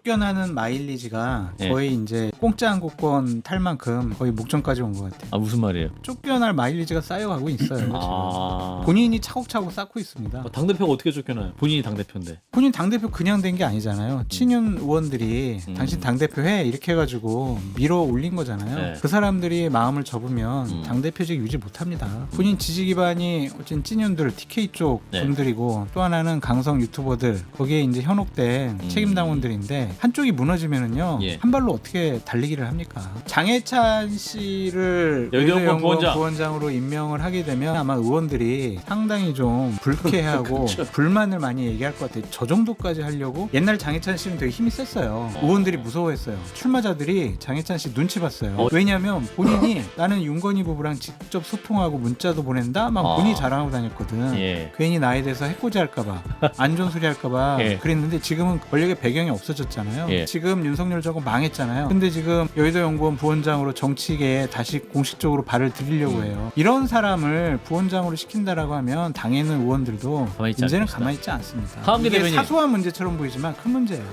쫓겨나는 마일리지가 예. 거의 이제 공짜 항공권 탈 만큼 거의 목전까지 온 것 같아요. 아 무슨 말이에요? 쫓겨날 마일리지가 쌓여가고 있어요. 아 본인이 차곡차곡 쌓고 있습니다. 당 대표가 어떻게 쫓겨나요? 본인이 당 대표인데. 본인 당대표 그냥 된 게 아니잖아요. 친윤 의원들이 음. 당신 당대표 해 이렇게 해가지고 밀어 올린 거잖아요. 네. 그 사람들이 마음을 접으면 음. 당대표직 유지 못합니다. 본인 지지 기반이 어쨌든 찐윤들 TK 쪽 네. 분들이고 또 하나는 강성 유튜버들 거기에 이제 현혹된 음. 책임 당원들인데 한쪽이 무너지면은요 예. 한 발로 어떻게 달리기를 합니까? 장해찬 씨를 여의도 연구원 여의도연구원 부원장. 부원장으로 임명을 하게 되면 아마 의원들이 상당히 좀 불쾌하고 그렇죠. 불만을 많이 얘기할 것 같아요. 저 정도까지 하려고 옛날 장해찬 씨는 되게 힘이 셌어요. 의원들이 무서워했어요. 출마자들이 장해찬 씨 눈치 봤어요. 어. 왜냐하면 본인이 나는 윤건희 부부랑 직접 소통하고 문자도 보낸다 막 아. 본인이 자랑하고 다녔거든. 예. 괜히 나에 대해서 해코지 할까봐 안 좋은 소리 할까봐 예. 그랬는데 지금은 권력의 배경이 없어졌 잖아요. 예. 지금 윤석열 정권 망했잖아요. 근데 지금 여의도 연구원 부원장으로 정치계에 다시 공식적으로 발을 들이려고 음. 해요. 이런 사람을 부원장으로 시킨다라고 하면 당에는 의원들도 가만히 있지 이제는 않습니다. 가만히 있지 않습니다. 이게 대변인. 사소한 문제처럼 보이지만 큰 문제예요.